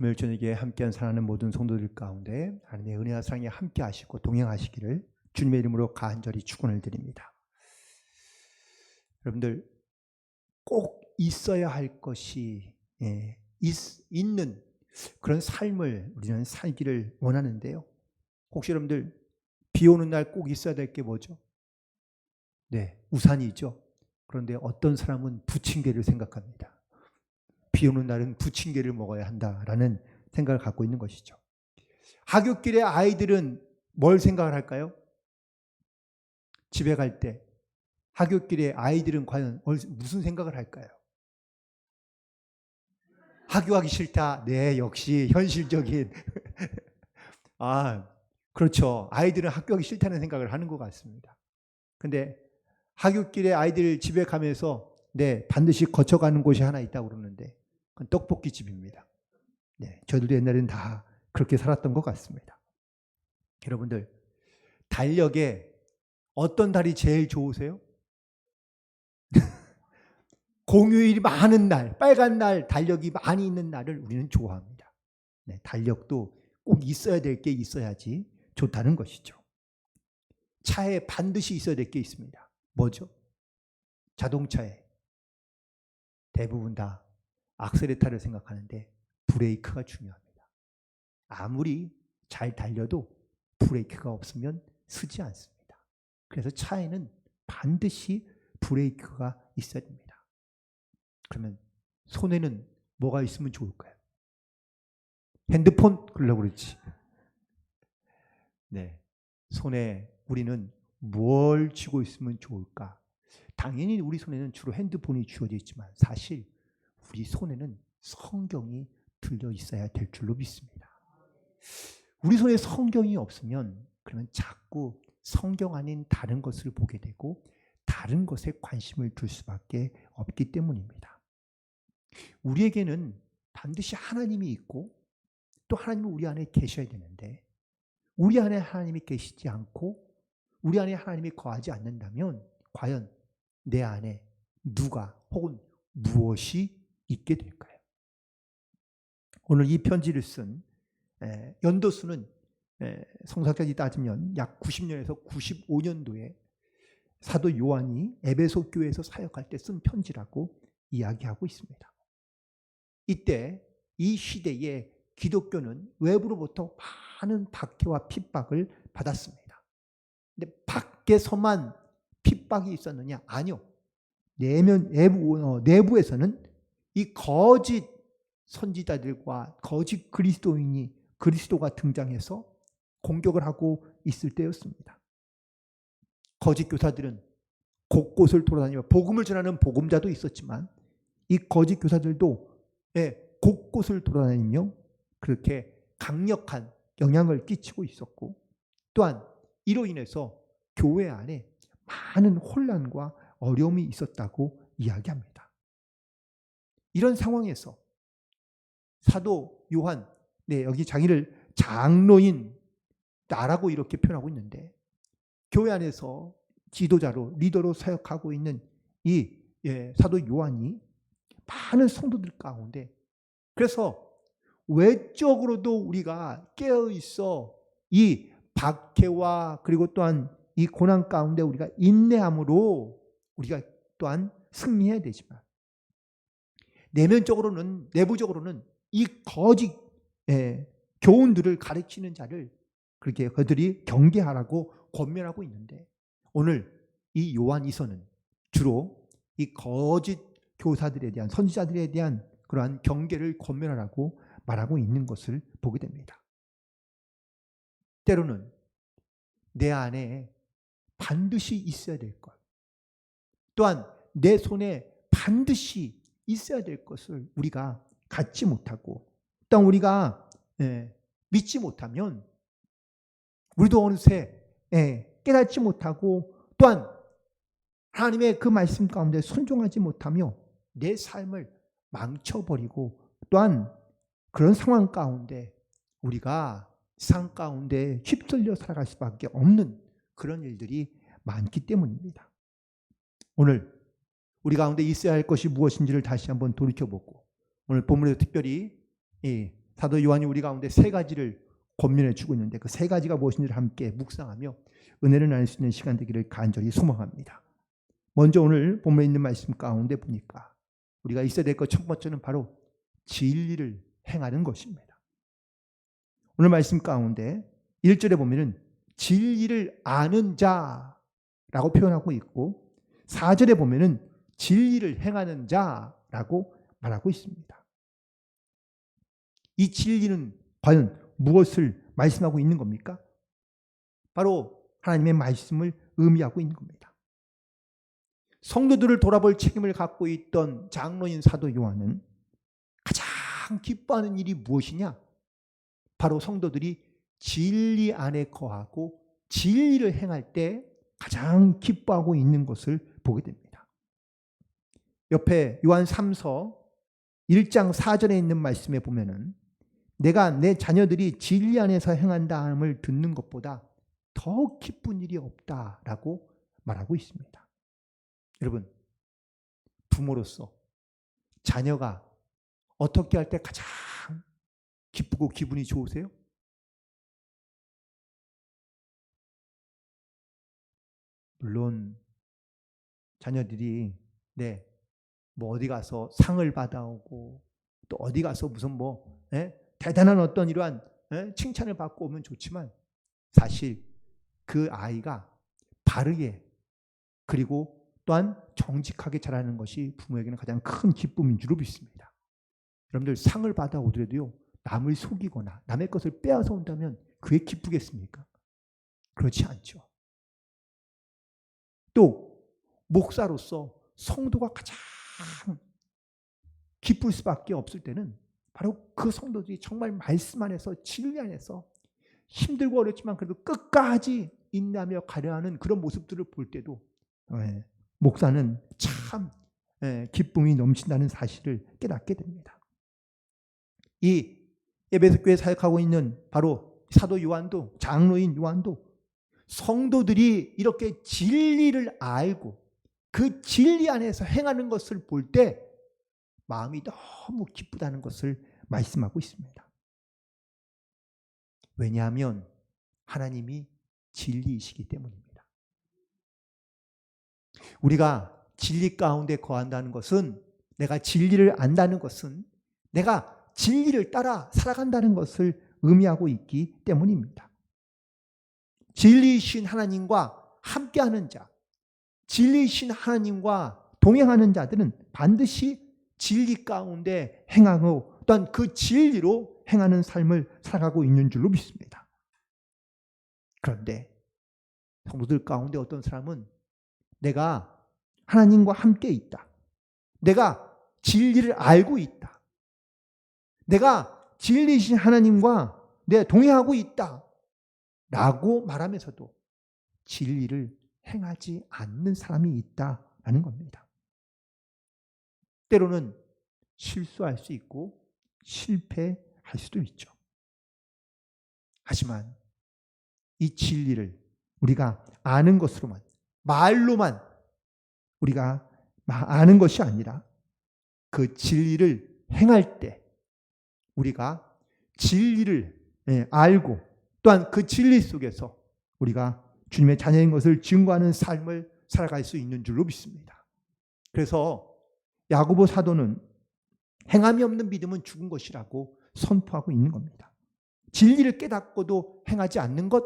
오늘 저녁에 함께한 사랑하는 모든 성도들 가운데 하나님의 은혜와 사랑이 함께 하시고 동행하시기를 주님의 이름으로 간절히 축원을 드립니다. 여러분들 꼭 있어야 할 것이 예, 있, 있는 그런 삶을 우리는 살기를 원하는데요. 혹시 여러분들 비 오는 날 꼭 있어야 될 게 뭐죠? 네, 우산이죠. 그런데 어떤 사람은 부침개를 생각합니다. 비 오는 날은 부침개를 먹어야 한다라는 생각을 갖고 있는 것이죠. 하굣길의 아이들은 뭘 생각을 할까요? 집에 갈 때 하굣길의 아이들은 과연 무슨 생각을 할까요? 하교하기 싫다. 네, 역시 현실적인. 아, 그렇죠. 아이들은 학교하기 싫다는 생각을 하는 것 같습니다. 근데 하굣길에 아이들 집에 가면서 네, 반드시 거쳐가는 곳이 하나 있다고 그러는데 떡볶이 집입니다. 네, 저희들도 옛날에는 다 그렇게 살았던 것 같습니다. 여러분들, 달력에 어떤 달이 제일 좋으세요? 공휴일이 많은 날, 빨간 날, 달력이 많이 있는 날을 우리는 좋아합니다. 네, 달력도 꼭 있어야 될 게 있어야지 좋다는 것이죠. 차에 반드시 있어야 될 게 있습니다. 뭐죠? 자동차에 대부분 다 악셀레타를 생각하는데 브레이크가 중요합니다. 아무리 잘 달려도 브레이크가 없으면 쓰지 않습니다. 그래서 차에는 반드시 브레이크가 있어야 됩니다. 그러면 손에는 뭐가 있으면 좋을까요? 핸드폰 그러려고 그랬지. 네. 손에 우리는 뭘 쥐고 있으면 좋을까? 당연히 우리 손에는 주로 핸드폰이 쥐어져 있지만 사실 우리 손에는 성경이 들려 있어야 될 줄로 믿습니다. 우리 손에 성경이 없으면 그러면 자꾸 성경 아닌 다른 것을 보게 되고 다른 것에 관심을 둘 수밖에 없기 때문입니다. 우리에게는 반드시 하나님이 있고 또 하나님은 우리 안에 계셔야 되는데 우리 안에 하나님이 계시지 않고 우리 안에 하나님이 거하지 않는다면 과연 내 안에 누가 혹은 무엇이 있게 될까요? 오늘 이 편지를 쓴 연도수는 성사까지 따지면 약 90년에서 95년도에 사도 요한이 에베소 교회에서 사역할 때 쓴 편지라고 이야기하고 있습니다. 이때 이 시대에 기독교는 외부로부터 많은 박해와 핍박을 받았습니다. 근데 밖에서만 핍박이 있었느냐? 아니요. 내면 내부 어, 내부에서는 이 거짓 선지자들과 거짓 그리스도인이 그리스도가 등장해서 공격을 하고 있을 때였습니다. 거짓 교사들은 곳곳을 돌아다니며 복음을 전하는 복음자도 있었지만 이 거짓 교사들도 예, 곳곳을 돌아다니며 그렇게 강력한 영향을 끼치고 있었고 또한 이로 인해서 교회 안에 많은 혼란과 어려움이 있었다고 이야기합니다. 이런 상황에서 사도 요한, 네, 여기 자기를 장로인 나라고 이렇게 표현하고 있는데 교회 안에서 지도자로 리더로 사역하고 있는 이 예, 사도 요한이 많은 성도들 가운데 그래서 외적으로도 우리가 깨어 있어 이 박해와 그리고 또한 이 고난 가운데 우리가 인내함으로 우리가 또한 승리해야 되지만 내면적으로는 내부적으로는 이 거짓 예, 교훈들을 가르치는 자를 그렇게 그들이 경계하라고 권면하고 있는데 오늘 이 요한 이서는 주로 이 거짓 교사들에 대한 선지자들에 대한 그러한 경계를 권면하라고 말하고 있는 것을 보게 됩니다. 때로는 내 안에 반드시 있어야 될 것, 또한 내 손에 반드시 있어야 될 것을 우리가 갖지 못하고, 또한 우리가 예, 믿지 못하면 우리도 어느새 예, 깨닫지 못하고 또한 하나님의 그 말씀 가운데 순종하지 못하며 내 삶을 망쳐버리고 또한 그런 상황 가운데 우리가 상 가운데 휩쓸려 살아갈 수밖에 없는 그런 일들이 많기 때문입니다. 오늘 우리 가운데 있어야 할 것이 무엇인지를 다시 한번 돌이켜보고 오늘 본문에서 특별히 사도 요한이 우리 가운데 세 가지를 권면해 주고 있는데 그 세 가지가 무엇인지를 함께 묵상하며 은혜를 나눌 수 있는 시간 되기를 간절히 소망합니다. 먼저 오늘 본문에 있는 말씀 가운데 보니까 우리가 있어야 될 것 첫 번째는 바로 진리를 행하는 것입니다. 오늘 말씀 가운데 1절에 보면은 진리를 아는 자라고 표현하고 있고 4절에 보면은 진리를 행하는 자라고 말하고 있습니다. 이 진리는 과연 무엇을 말씀하고 있는 겁니까? 바로 하나님의 말씀을 의미하고 있는 겁니다. 성도들을 돌아볼 책임을 갖고 있던 장로인 사도 요한은 가장 기뻐하는 일이 무엇이냐? 바로 성도들이 진리 안에 거하고 진리를 행할 때 가장 기뻐하고 있는 것을 보게 됩니다. 옆에 요한 3서 1장 4절에 있는 말씀에 보면은 내가 내 자녀들이 진리 안에서 행한다 함을 듣는 것보다 더 기쁜 일이 없다라고 말하고 있습니다. 여러분, 부모로서 자녀가 어떻게 할 때 가장 기쁘고 기분이 좋으세요? 물론 자녀들이 네, 뭐 어디 가서 상을 받아오고 또 어디 가서 무슨 뭐 예? 대단한 어떤 이러한 예? 칭찬을 받고 오면 좋지만 사실 그 아이가 바르게 그리고 또한 정직하게 자라는 것이 부모에게는 가장 큰 기쁨인 줄로 믿습니다. 여러분들 상을 받아오더라도요 남을 속이거나 남의 것을 빼앗아 온다면 그게 기쁘겠습니까? 그렇지 않죠. 또 목사로서 성도가 가장 기쁠 수밖에 없을 때는 바로 그 성도들이 정말 말씀 안에서 진리 안에서 힘들고 어렵지만 그래도 끝까지 인내하며 가려하는 그런 모습들을 볼 때도 예, 목사는 참 예, 기쁨이 넘친다는 사실을 깨닫게 됩니다. 이 에베소 교회 사역하고 있는 바로 사도 요한도 장로인 요한도 성도들이 이렇게 진리를 알고 그 진리 안에서 행하는 것을 볼 때 마음이 너무 기쁘다는 것을 말씀하고 있습니다. 왜냐하면 하나님이 진리이시기 때문입니다. 우리가 진리 가운데 거한다는 것은 내가 진리를 안다는 것은 내가 진리를 따라 살아간다는 것을 의미하고 있기 때문입니다. 진리이신 하나님과 함께하는 자, 진리이신 하나님과 동행하는 자들은 반드시 진리 가운데 행하고 또한 그 진리로 행하는 삶을 살아가고 있는 줄로 믿습니다. 그런데 성도들 가운데 어떤 사람은 내가 하나님과 함께 있다. 내가 진리를 알고 있다. 내가 진리이신 하나님과 내 동행하고 있다. 라고 말하면서도 진리를 행하지 않는 사람이 있다라는 겁니다. 때로는 실수할 수 있고 실패할 수도 있죠. 하지만 이 진리를 우리가 아는 것으로만, 말로만 우리가 아는 것이 아니라 그 진리를 행할 때 우리가 진리를 예, 알고 또한 그 진리 속에서 우리가 주님의 자녀인 것을 증거하는 삶을 살아갈 수 있는 줄로 믿습니다. 그래서 야고보 사도는 행함이 없는 믿음은 죽은 것이라고 선포하고 있는 겁니다. 진리를 깨닫고도 행하지 않는 것,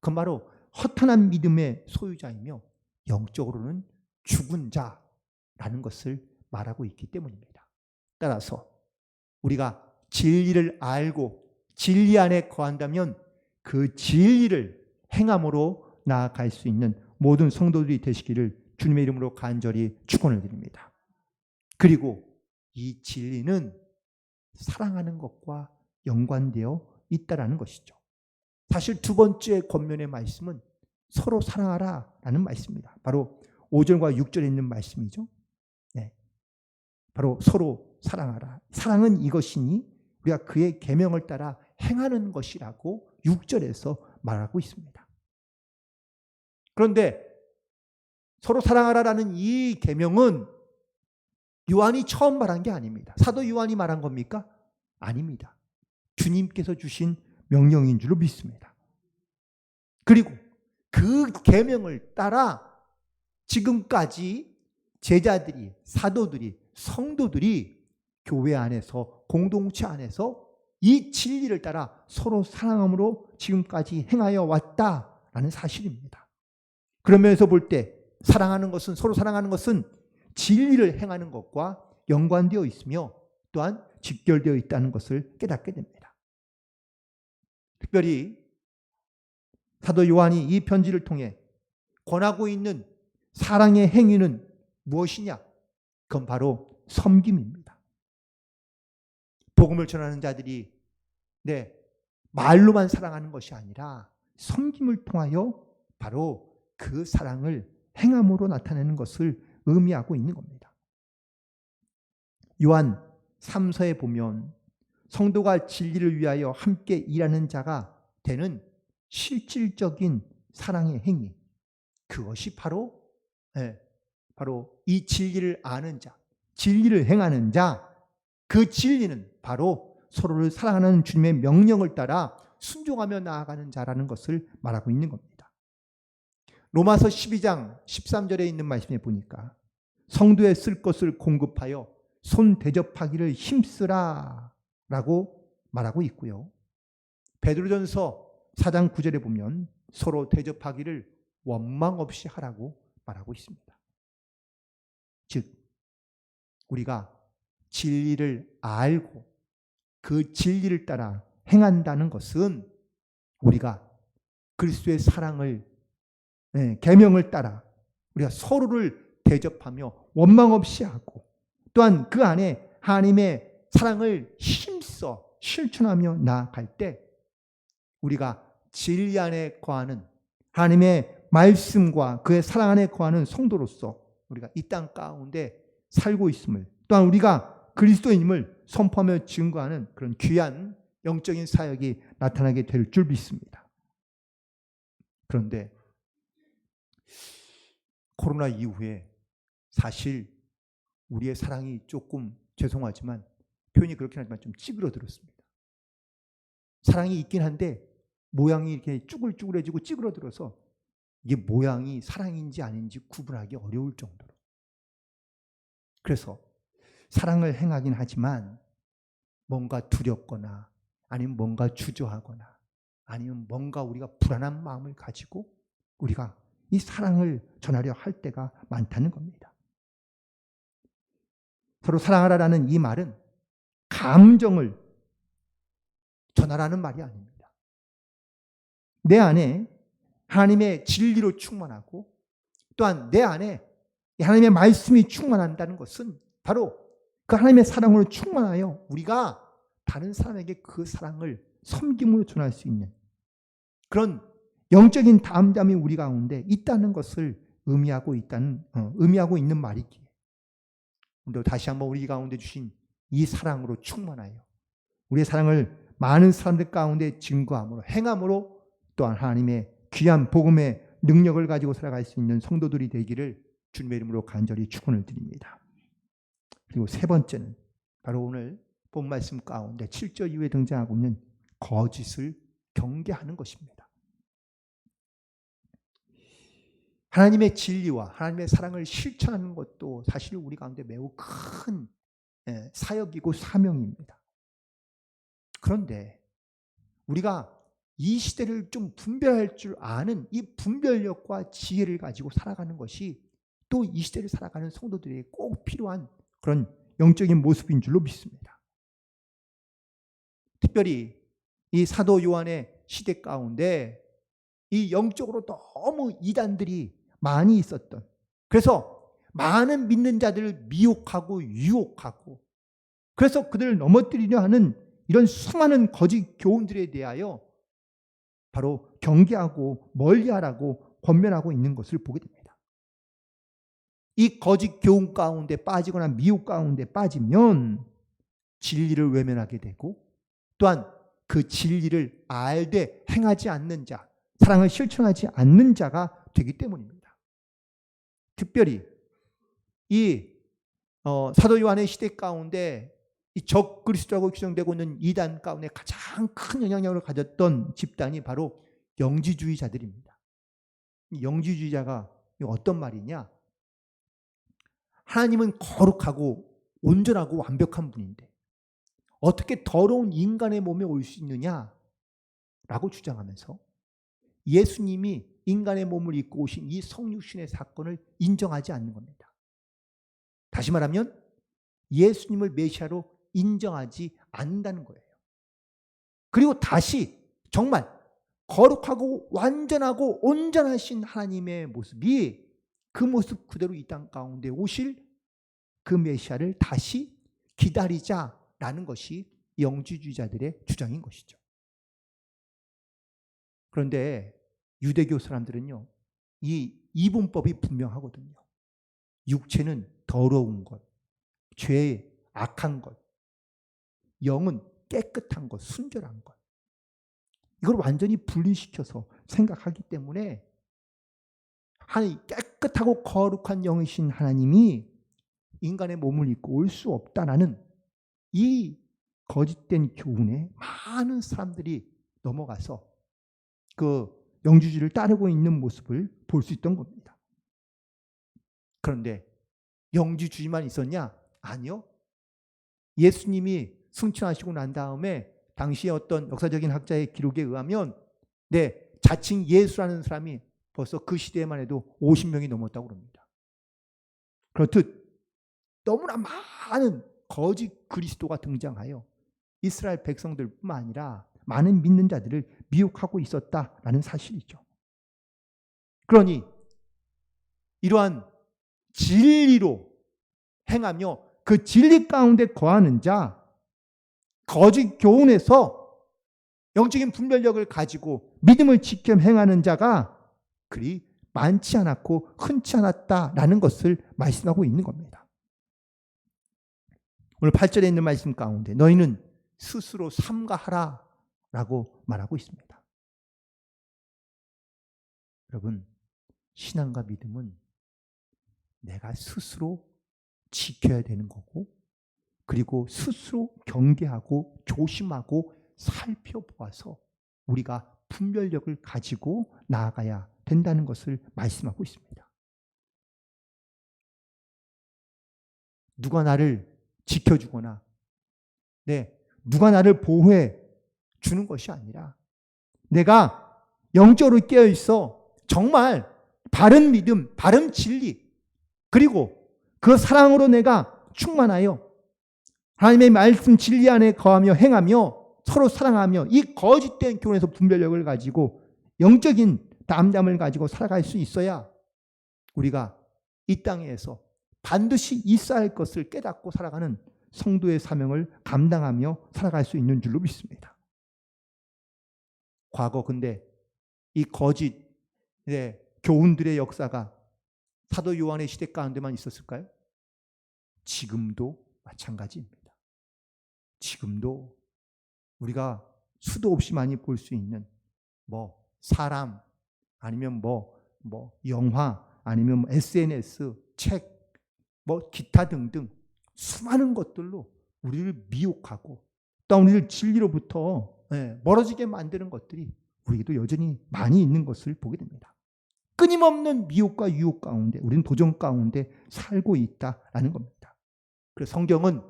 그 바로 허탄한 믿음의 소유자이며 영적으로는 죽은 자라는 것을 말하고 있기 때문입니다. 따라서 우리가 진리를 알고 진리 안에 거한다면 그 진리를 행함으로 나아갈 수 있는 모든 성도들이 되시기를 주님의 이름으로 간절히 축원을 드립니다. 그리고 이 진리는 사랑하는 것과 연관되어 있다라는 것이죠. 사실 두 번째 권면의 말씀은 서로 사랑하라라는 말씀입니다. 바로 5절과 6절에 있는 말씀이죠. 네. 바로 서로 사랑하라. 사랑은 이것이니 우리가 그의 계명을 따라 행하는 것이라고 6절에서 말하고 있습니다. 그런데 서로 사랑하라라는 이 계명은 요한이 처음 말한 게 아닙니다. 사도 요한이 말한 겁니까? 아닙니다. 주님께서 주신 명령인 줄로 믿습니다. 그리고 그 계명을 따라 지금까지 제자들이 사도들이 성도들이 교회 안에서 공동체 안에서 이 진리를 따라 서로 사랑함으로 지금까지 행하여 왔다라는 사실입니다. 그러면서 볼 때 사랑하는 것은 서로 사랑하는 것은 진리를 행하는 것과 연관되어 있으며 또한 직결되어 있다는 것을 깨닫게 됩니다. 특별히 사도 요한이 이 편지를 통해 권하고 있는 사랑의 행위는 무엇이냐? 그건 바로 섬김입니다. 복음을 전하는 자들이 네, 말로만 사랑하는 것이 아니라 섬김을 통하여 바로 그 사랑을 행함으로 나타내는 것을 의미하고 있는 겁니다. 요한 3서에 보면 성도가 진리를 위하여 함께 일하는 자가 되는 실질적인 사랑의 행위. 그것이 바로 예, 바로 이 진리를 아는 자, 진리를 행하는 자, 그 진리는 바로 서로를 사랑하는 주님의 명령을 따라 순종하며 나아가는 자라는 것을 말하고 있는 겁니다. 로마서 12장 13절에 있는 말씀에 보니까 성도에 쓸 것을 공급하여 손 대접하기를 힘쓰라 라고 말하고 있고요. 베드로전서 4장 9절에 보면 서로 대접하기를 원망 없이 하라고 말하고 있습니다. 즉 우리가 진리를 알고 그 진리를 따라 행한다는 것은 우리가 그리스도의 사랑을 예, 계명을 따라 우리가 서로를 대접하며 원망 없이 하고 또한 그 안에 하나님의 사랑을 힘써 실천하며 나아갈 때 우리가 진리 안에 거하는 하나님의 말씀과 그의 사랑 안에 거하는 성도로서 우리가 이 땅 가운데 살고 있음을 또한 우리가 그리스도인임을 선포하며 증거하는 그런 귀한 영적인 사역이 나타나게 될 줄 믿습니다. 그런데 코로나 이후에 사실 우리의 사랑이 조금 죄송하지만 표현이 그렇긴 하지만 좀 찌그러들었습니다. 사랑이 있긴 한데 모양이 이렇게 쭈글쭈글해지고 찌그러들어서 이게 모양이 사랑인지 아닌지 구분하기 어려울 정도로. 그래서 사랑을 행하긴 하지만 뭔가 두렵거나 아니면 뭔가 주저하거나 아니면 뭔가 우리가 불안한 마음을 가지고 우리가 이 사랑을 전하려 할 때가 많다는 겁니다. 서로 사랑하라라는 이 말은 감정을 전하라는 말이 아닙니다. 내 안에 하나님의 진리로 충만하고 또한 내 안에 하나님의 말씀이 충만한다는 것은 바로 그 하나님의 사랑으로 충만하여 우리가 다른 사람에게 그 사랑을 섬김으로 전할 수 있는 그런 영적인 담담이 우리 가운데 있다는 것을 의미하고 있다는 어, 의미하고 있는 말이기에 오늘 다시 한번 우리 가운데 주신 이 사랑으로 충만하여 우리의 사랑을 많은 사람들 가운데 증거함으로 행함으로 또한 하나님의 귀한 복음의 능력을 가지고 살아갈 수 있는 성도들이 되기를 주님의 이름으로 간절히 축원을 드립니다. 그리고 세 번째는 바로 오늘 본 말씀 가운데 7절 이후에 등장하고 있는 거짓을 경계하는 것입니다. 하나님의 진리와 하나님의 사랑을 실천하는 것도 사실 우리 가운데 매우 큰 예, 사역이고 사명입니다. 그런데 우리가 이 시대를 좀 분별할 줄 아는 이 분별력과 지혜를 가지고 살아가는 것이 또 이 시대를 살아가는 성도들에게 꼭 필요한 그런 영적인 모습인 줄로 믿습니다. 특별히 이 사도 요한의 시대 가운데 이 영적으로 너무 이단들이 많이 있었던 그래서 많은 믿는 자들을 미혹하고 유혹하고 그래서 그들을 넘어뜨리려 하는 이런 수많은 거짓 교훈들에 대하여 바로 경계하고 멀리하라고 권면하고 있는 것을 보게 됩니다. 이 거짓 교훈 가운데 빠지거나 미혹 가운데 빠지면 진리를 외면하게 되고 또한 그 진리를 알되 행하지 않는 자, 사랑을 실천하지 않는 자가 되기 때문입니다. 특별히 이 어, 사도 요한의 시대 가운데 이 적그리스도라고 규정되고 있는 이단 가운데 가장 큰 영향력을 가졌던 집단이 바로 영지주의자들입니다. 이 영지주의자가 어떤 말이냐? 하나님은 거룩하고 온전하고 완벽한 분인데 어떻게 더러운 인간의 몸에 올 수 있느냐? 라고 주장하면서 예수님이 인간의 몸을 입고 오신 이 성육신의 사건을 인정하지 않는 겁니다. 다시 말하면 예수님을 메시아로 인정하지 않는다는 거예요. 그리고 다시 정말 거룩하고 완전하고 온전하신 하나님의 모습이 그 모습 그대로 이 땅 가운데 오실 그 메시아를 다시 기다리자라는 것이 영지주의자들의 주장인 것이죠. 그런데 유대교 사람들은요, 이 이분법이 분명하거든요. 육체는 더러운 것, 죄, 악한 것, 영은 깨끗한 것, 순결한 것. 이걸 완전히 분리시켜서 생각하기 때문에 하나님 깨끗하고 거룩한 영이신 하나님이 인간의 몸을 입고 올 수 없다라는 이 거짓된 교훈에 많은 사람들이 넘어가서 그 영주주의를 따르고 있는 모습을 볼 수 있던 겁니다. 그런데 영주주의만 있었냐? 아니요. 예수님이 승천하시고 난 다음에 당시의 어떤 역사적인 학자의 기록에 의하면 네, 자칭 예수라는 사람이 벌써 그 시대에만 해도 50명이 넘었다고 합니다. 그렇듯 너무나 많은 거짓 그리스도가 등장하여 이스라엘 백성들뿐만 아니라 많은 믿는 자들을 미혹하고 있었다라는 사실이죠. 그러니 이러한 진리로 행하며 그 진리 가운데 거하는 자, 거짓 교훈에서 영적인 분별력을 가지고 믿음을 지켜 행하는 자가 그리 많지 않았고 흔치 않았다라는 것을 말씀하고 있는 겁니다. 오늘 8절에 있는 말씀 가운데 너희는 스스로 삼가하라 라고 말하고 있습니다. 여러분, 신앙과 믿음은 내가 스스로 지켜야 되는 거고, 그리고 스스로 경계하고 조심하고 살펴보아서 우리가 분별력을 가지고 나아가야 된다는 것을 말씀하고 있습니다. 누가 나를 지켜주거나, 네, 누가 나를 보호해 주는 것이 아니라 내가 영적으로 깨어 있어 정말 바른 믿음, 바른 진리, 그리고 그 사랑으로 내가 충만하여 하나님의 말씀 진리 안에 거하며 행하며 서로 사랑하며 이 거짓된 교훈에서 분별력을 가지고 영적인 담담을 가지고 살아갈 수 있어야 우리가 이 땅에서 반드시 있어야 할 것을 깨닫고 살아가는 성도의 사명을 감당하며 살아갈 수 있는 줄로 믿습니다. 과거 근데 이 거짓 네, 교훈들의 역사가 사도 요한의 시대 가운데만 있었을까요? 지금도 마찬가지입니다. 지금도 우리가 수도 없이 많이 볼 수 있는 뭐 사람 아니면 뭐뭐 영화 아니면 뭐 SNS 책 뭐 기타 등등 수많은 것들로 우리를 미혹하고 또 우리를 진리로부터 예, 멀어지게 만드는 것들이 우리에게도 여전히 많이 있는 것을 보게 됩니다. 끊임없는 미혹과 유혹 가운데 우리는 도전 가운데 살고 있다라는 겁니다. 그래서 성경은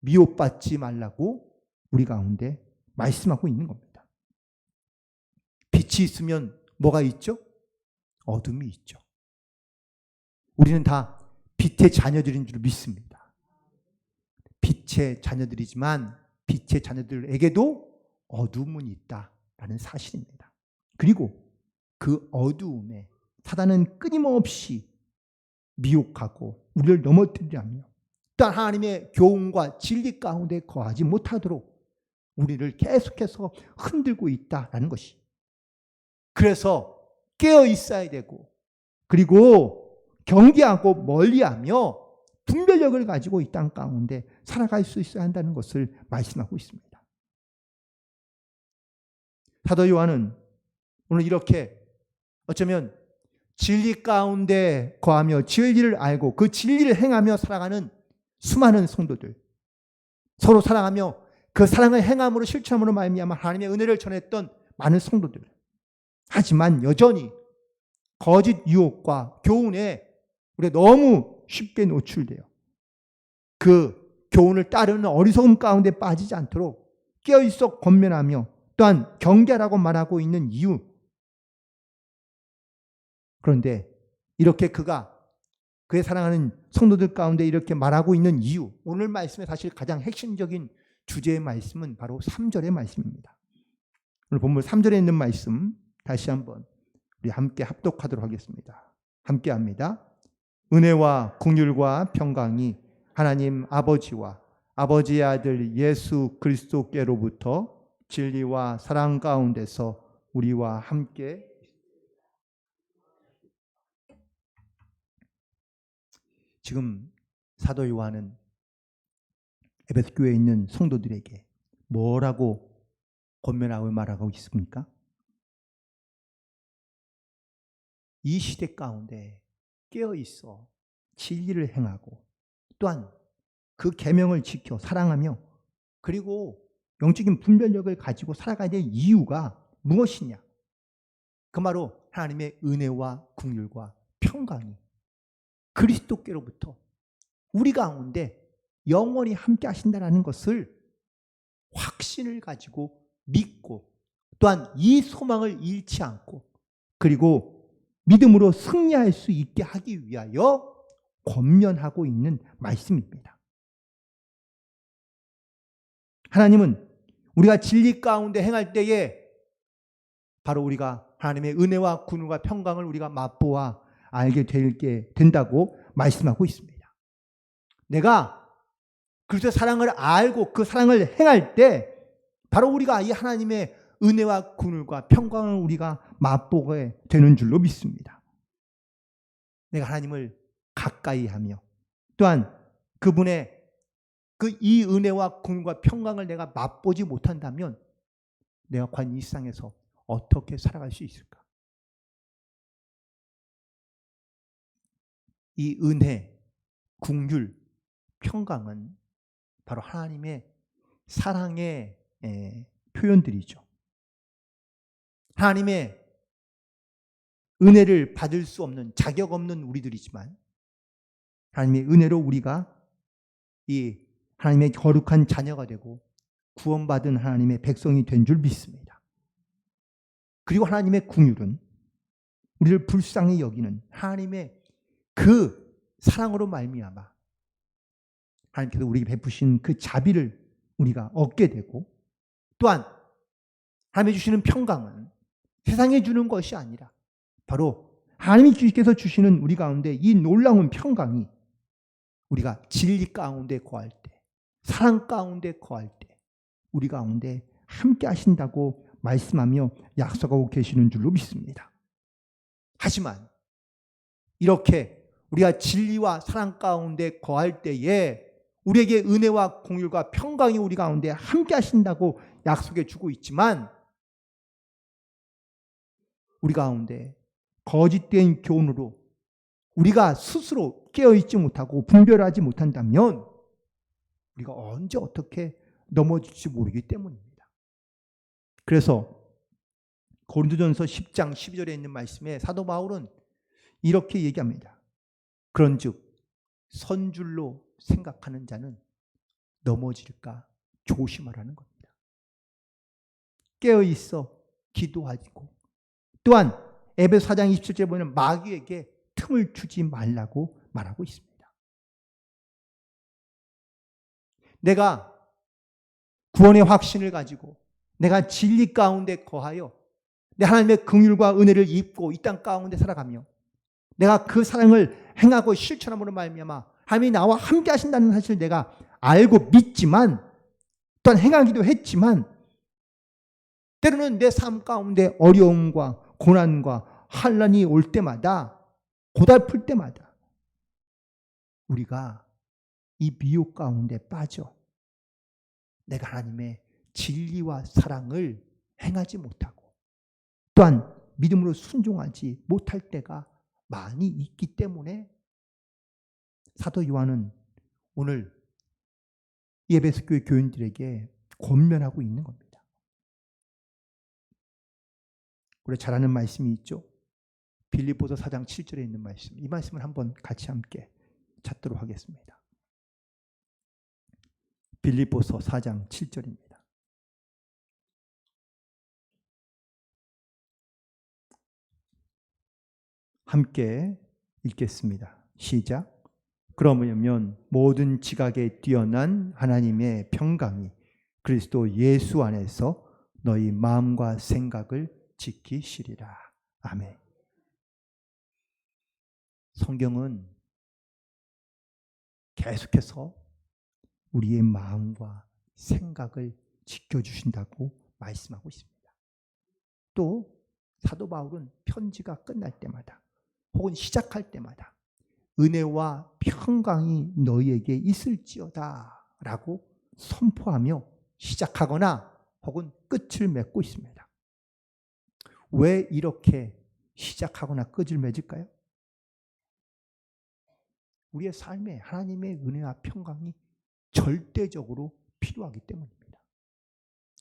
미혹받지 말라고 우리 가운데 말씀하고 있는 겁니다. 빛이 있으면 뭐가 있죠? 어둠이 있죠. 우리는 다 빛의 자녀들인 줄 믿습니다. 빛의 자녀들이지만 빛의 자녀들에게도 어둠은 있다라는 사실입니다. 그리고 그 어두움에 사단은 끊임없이 미혹하고 우리를 넘어뜨리려며 또 하나님의 교훈과 진리 가운데 거하지 못하도록 우리를 계속해서 흔들고 있다라는 것이. 그래서 깨어 있어야 되고 그리고 경계하고 멀리하며 분별력을 가지고 이 땅 가운데 살아갈 수 있어야 한다는 것을 말씀하고 있습니다. 사도 요한은 오늘 이렇게 어쩌면 진리 가운데 거하며 진리를 알고 그 진리를 행하며 살아가는 수많은 성도들, 서로 사랑하며 그 사랑을 행함으로 실천함으로 말미암아 하나님의 은혜를 전했던 많은 성도들. 하지만 여전히 거짓 유혹과 교훈에 우리가 너무 쉽게 노출돼요. 그 교훈을 따르는 어리석음 가운데 빠지지 않도록 깨어있어 권면하며 또한 경계라고 말하고 있는 이유. 그런데 이렇게 그가 그의 사랑하는 성도들 가운데 이렇게 말하고 있는 이유. 오늘 말씀의 사실 가장 핵심적인 주제의 말씀은 바로 3절의 말씀입니다. 오늘 본문 3절에 있는 말씀 다시 한번 우리 함께 합독하도록 하겠습니다. 함께 합니다. 은혜와 국률과 평강이 하나님 아버지와 아버지의 아들 예수 그리스도께로부터 진리와 사랑 가운데서 우리와 함께 지금 사도 요한은 에베소 교회에 있는 성도들에게 뭐라고 권면하고 말하고 있습니까? 이 시대 가운데 깨어 있어 진리를 행하고 또한 그 계명을 지켜 사랑하며 그리고 영적인 분별력을 가지고 살아가야 될 이유가 무엇이냐? 그 바로 하나님의 은혜와 국률과 평강이 그리스도께로부터 우리 가운데 영원히 함께 하신다라는 것을 확신을 가지고 믿고 또한 이 소망을 잃지 않고 그리고 믿음으로 승리할 수 있게 하기 위하여 권면하고 있는 말씀입니다. 하나님은 우리가 진리 가운데 행할 때에 바로 우리가 하나님의 은혜와 군우와 평강을 우리가 맛보아 알게 될게 된다고 말씀하고 있습니다. 내가 그리스도의 사랑을 알고 그 사랑을 행할 때 바로 우리가 이 하나님의 은혜와 군울과 평강을 우리가 맛보게 되는 줄로 믿습니다. 내가 하나님을 가까이 하며 또한 그분의 그 이 은혜와 군과 평강을 내가 맛보지 못한다면 내가 과연 이 세상에서 어떻게 살아갈 수 있을까? 이 은혜, 국률, 평강은 바로 하나님의 사랑의 표현들이죠. 하나님의 은혜를 받을 수 없는 자격 없는 우리들이지만 하나님의 은혜로 우리가 이 하나님의 거룩한 자녀가 되고 구원받은 하나님의 백성이 된 줄 믿습니다. 그리고 하나님의 궁율은 우리를 불쌍히 여기는 하나님의 그 사랑으로 말미암아 하나님께서 우리에게 베푸신 그 자비를 우리가 얻게 되고 또한 하나님이 주시는 평강은 세상에 주는 것이 아니라 바로 하나님께서 주시는 우리 가운데 이 놀라운 평강이 우리가 진리 가운데 거할 때, 사랑 가운데 거할 때, 우리 가운데 함께 하신다고 말씀하며 약속하고 계시는 줄로 믿습니다. 하지만 이렇게 우리가 진리와 사랑 가운데 거할 때에 우리에게 은혜와 공율과 평강이 우리 가운데 함께 하신다고 약속해 주고 있지만 우리 가운데 거짓된 교훈으로 우리가 스스로 깨어있지 못하고 분별하지 못한다면 우리가 언제 어떻게 넘어질지 모르기 때문입니다. 그래서 고린도전서 10장 12절에 있는 말씀에 사도 바울은 이렇게 얘기합니다. 그런즉 선줄로 생각하는 자는 넘어질까 조심하라는 겁니다. 깨어 있어 기도하고 또한 에베소 4장 27절에 보면 마귀에게 틈을 주지 말라고 말하고 있습니다. 내가 구원의 확신을 가지고 내가 진리 가운데 거하여 내 하나님의 긍휼과 은혜를 입고 이 땅 가운데 살아가며 내가 그 사랑을 행하고 실천함으로 말미암아 하나님이 나와 함께 하신다는 사실을 내가 알고 믿지만 또한 행하기도 했지만 때로는 내 삶 가운데 어려움과 고난과 환란이 올 때마다 고달플 때마다 우리가 이 미혹 가운데 빠져 내가 하나님의 진리와 사랑을 행하지 못하고 또한 믿음으로 순종하지 못할 때가 많이 있기 때문에 사도 요한은 오늘 예배스 교회 교인들에게 권면하고 있는 겁니다. 우리 잘 아는 말씀이 있죠. 빌립보서 4장 7절에 있는 말씀. 이 말씀을 한번 같이 함께 찾도록 하겠습니다. 빌립보서 4장 7절입니다. 함께 읽겠습니다. 시작. 그러면 모든 지각에 뛰어난 하나님의 평강이 그리스도 예수 안에서 너희 마음과 생각을 지키시리라. 아멘. 성경은 계속해서 우리의 마음과 생각을 지켜주신다고 말씀하고 있습니다. 또 사도 바울은 편지가 끝날 때마다 혹은 시작할 때마다 은혜와 평강이 너희에게 있을지어다 라고 선포하며 시작하거나 혹은 끝을 맺고 있습니다. 왜 이렇게 시작하거나 끝을 맺을까요? 우리의 삶에 하나님의 은혜와 평강이 절대적으로 필요하기 때문입니다.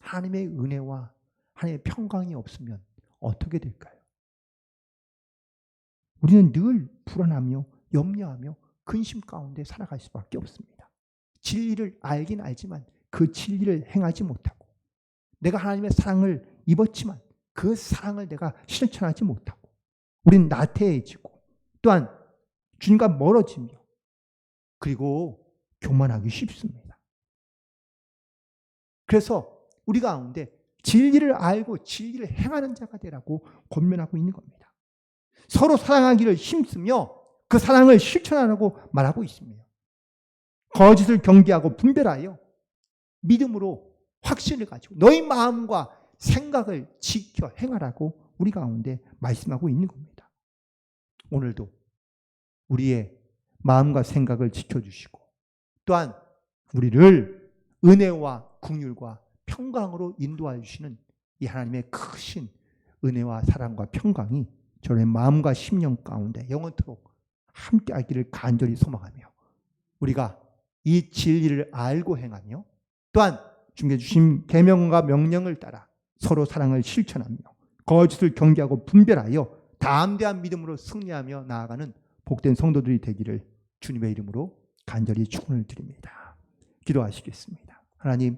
하나님의 은혜와 하나님의 평강이 없으면 어떻게 될까요? 우리는 늘 불안하며 염려하며 근심 가운데 살아갈 수밖에 없습니다. 진리를 알긴 알지만 그 진리를 행하지 못하고 내가 하나님의 사랑을 입었지만 그 사랑을 내가 실천하지 못하고 우린 나태해지고 또한 주님과 멀어지며 그리고 교만하기 쉽습니다. 그래서 우리 가운데 진리를 알고 진리를 행하는 자가 되라고 권면하고 있는 겁니다. 서로 사랑하기를 힘쓰며 그 사랑을 실천하라고 말하고 있습니다. 거짓을 경계하고 분별하여 믿음으로 확신을 가지고 너희 마음과 생각을 지켜 행하라고 우리 가운데 말씀하고 있는 겁니다. 오늘도 우리의 마음과 생각을 지켜주시고 또한 우리를 은혜와 궁율과 평강으로 인도하여 주시는 이 하나님의 크신 은혜와 사랑과 평강이 저의 마음과 심령 가운데 영원토록 함께 하기를 간절히 소망하며 우리가 이 진리를 알고 행하며 또한 주님께 주신 계명과 명령을 따라 서로 사랑을 실천하며 거짓을 경계하고 분별하여 담대한 믿음으로 승리하며 나아가는 복된 성도들이 되기를 주님의 이름으로 간절히 축원을 드립니다. 기도하시겠습니다. 하나님